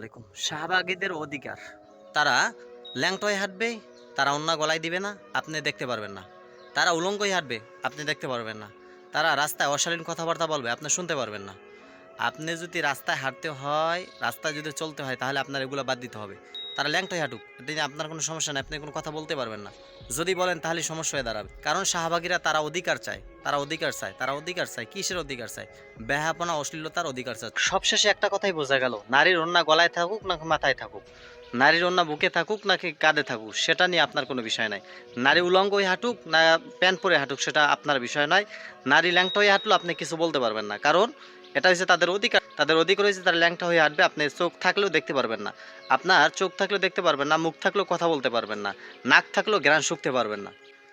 আলাইকুম। শাহবাগীদের অধিকার। তারা ল্যাংটয় হাঁটবে, তারা অন্য গলায় দিবে না, আপনি দেখতে পারবেন না। তারা উলঙ্গই হাঁটবে, আপনি দেখতে পারবেন না। তারা রাস্তায় অশালীন কথাবার্তা বলবে, আপনি শুনতে পারবেন না। আপনি যদি রাস্তায় হাঁটতে হয়, রাস্তায় যদি চলতে হয়, তাহলে আপনার এগুলো বাদ দিতে হবে। তারা ল্যাংটয় হাঁটুক। এটা আপনার কোনো সমস্যা নেই, আপনি কোনো কথা বলতে পারবেন না। যদি বলেন তাহলে সমস্যা হয়ে দাঁড়াবে। কারণ শাহবাগীরা তারা অধিকার চায়, তারা অধিকার চায়, তারা অধিকার চায়, কিসের অধিকার চায়? ব্যাহাপনা অশ্লীলতার অধিকার চায়। সবশেষে একটা কথাই বোঝা গেল, নারীর অন্যা গলায় থাকুক না মাথায় থাকুক। নারীর অন্যা বুকে থাকুক নাকি কাঁধে থাকুক, সেটা নিয়ে আপনার কোনো বিষয় নাই। নারী উলঙ্গই হাঁটুক না প্যান্ট পরে হাঁটুক, সেটা আপনার বিষয় নয়। নারী ল্যাংটা হয়ে হাঁটলো, আপনি কিছু বলতে পারবেন না। কারণ এটা হচ্ছে তাদের অধিকার। তাদের অধিকার হয়েছে তারা ল্যাংটা হয়ে হাঁটবে, আপনি চোখ থাকলেও দেখতে পারবেন না। আপনার চোখ থাকলেও দেখতে পারবেন না, মুখ থাকলেও কথা বলতে পারবেন না, নাক থাকলেও জ্ঞান শুকতে পারবেন না।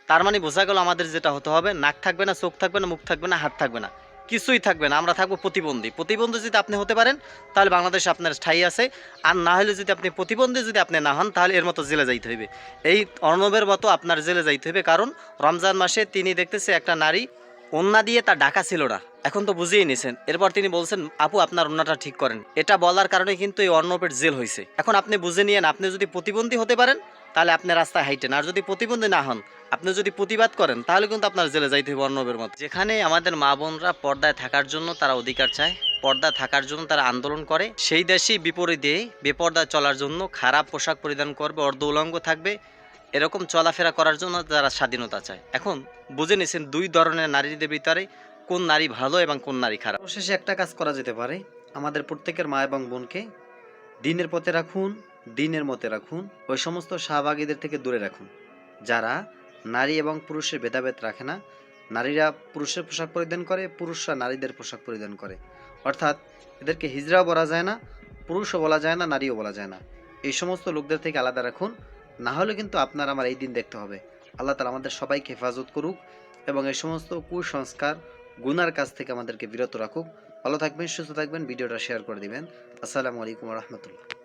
তার মানে বোঝা গেল আমাদের যেটা হতে হবে, নাক থাকবে না, চোখ থাকবে না, মুখ থাকবে না, হাত থাকবে না। কিছুই থাকবে না, আমরা থাকব প্রতিবন্ধী। প্রতিবন্ধী যদি আপনি হতে পারেন, তাহলে বাংলাদেশে আপনার ঠাই আছে। আর না হলে যদি আপনি প্রতিবন্ধী যদি আপনি না হন, তাহলে এর মতো জেলে যাইতে হইবে। এই অর্ণবের মতো আপনার জেলে যাইতে হইবে। কারণ রমজান মাসে তিনি দেখতেছে একটা নারী অন্যা দিয়ে তার ডাকা ছিল না এখন তো বুঝিয়ে নিছেন। এরপর তিনি বলছেন, আপু, আপনার অন্যটা ঠিক করেন। এটা বলার কারণে কিন্তু এই অর্ণবের জেল হয়েছে এখন আপনি বুঝে নিয়েন, আপনি যদি প্রতিবন্ধী হতে পারেন, তাহলে আপনি রাস্তায় হাইটেন। আর যদি প্রতিবন্ধী না হন, আপনি যদি প্রতিবাদ করেন, তাহলে কিন্তু আপনার জেলে যাইতে হবে অর্ণবের মতো। যেখানে আমাদের মা বোনরা পর্দায় থাকার জন্য তারা অধিকার চায় পর্দা থাকার জন্য তারা আন্দোলন করে, সেই দেশেই বিপরীতে, বেপর্দায় চলার জন্য খারাপ পোশাক পরিধান করবে, অর্ধ উলঙ্গ থাকবে এরকম চলাফেরা করার জন্য তারা স্বাধীনতা চায়। এখন বুঝে নিছেন দুই ধরনের নারীদের ভিতরে কোন নারী ভালো এবং কোন নারী খারাপ। শেষে একটা কাজ করা যেতে পারে। আমাদের প্রত্যেকের মা এবং বোনকে দিনের পথে রাখুন, দিনের মতে রাখুন ওই সমস্ত শাহবাগীদের থেকে দূরে রাখুন। যারা নারী এবং পুরুষের ভেদাভেদ রাখে না, নারীরা পুরুষের পোশাক পরিধান করে, পুরুষরা নারীদের পোশাক পরিধান করে। অর্থাৎ এদেরকে হিজড়াও বলা যায় না, পুরুষও বলা যায় না, নারীও বলা যায় না। এই সমস্ত লোকদের থেকে আলাদা রাখুন না হলে কিন্তু আপনার আমার এই দিন দেখতে হবে। আল্লাহ তালা আমাদের সবাইকে হেফাজত করুক এবং এই সমস্ত কুসংস্কার, গুনার কাছ থেকে আমাদেরকে বিরত রাখুক। ভালো থাকবেন, সুস্থ থাকবেন, ভিডিওটা শেয়ার করে দিবেন। আসসালামু আলাইকুম রহমতুল্লাহ।